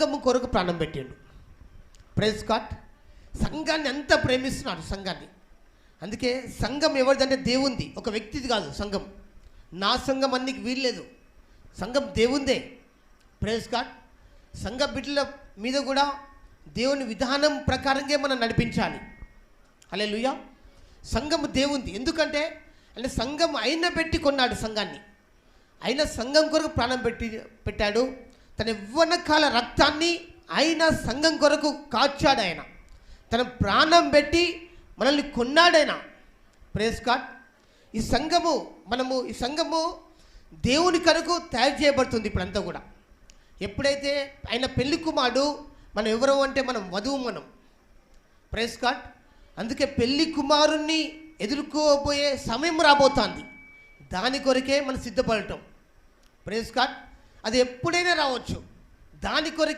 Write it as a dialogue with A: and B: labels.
A: సంఘము కొరకు ప్రాణం పెట్టాడు. ప్రైజ్ కాట్ సంఘాన్ని ఎంత ప్రేమిస్తున్నాడు సంఘాన్ని. అందుకే సంఘం ఎవరిదంటే దేవుంది. ఒక వ్యక్తిది కాదు సంఘం. నా సంఘం అన్నికి వీల్లేదు సంఘం దేవుందే. ప్రైజ్ కాట్ సంఘ బిడ్డల మీద కూడా దేవుని విధానం ప్రకారంగా మనం నడిపించాలి. అలే లుయా సంఘము దేవుంది. ఎందుకంటే అంటే సంఘం అయిన పెట్టి కొన్నాడు సంఘాన్ని. అయిన సంఘం కొరకు ప్రాణం పెట్టి పెట్టాడు. తన ఇవ్వనకాల రక్తాన్ని ఆయన సంఘం కొరకు కాచాడు ఆయన తన ప్రాణం పెట్టి మనల్ని కొన్నాడైనా ప్రేస్ గాడ్ ఈ సంఘము మనము ఈ సంఘము దేవుని కొరకు తయారు చేయబడుతుంది ఇప్పుడంతా కూడా. ఎప్పుడైతే ఆయన పెళ్ళి కుమారుడు మనం ఎవరు అంటే మనం వధువు మనం. ప్రేస్ కార్డ్ అందుకే పెళ్ళి కుమారుణ్ణి ఎదుర్కోబోయే సమయం రాబోతోంది. దాని కొరకే మనం సిద్ధపడటం. ప్రేస్ కార్డ్ అది ఎప్పుడైనా రావచ్చు. దాని కొరకు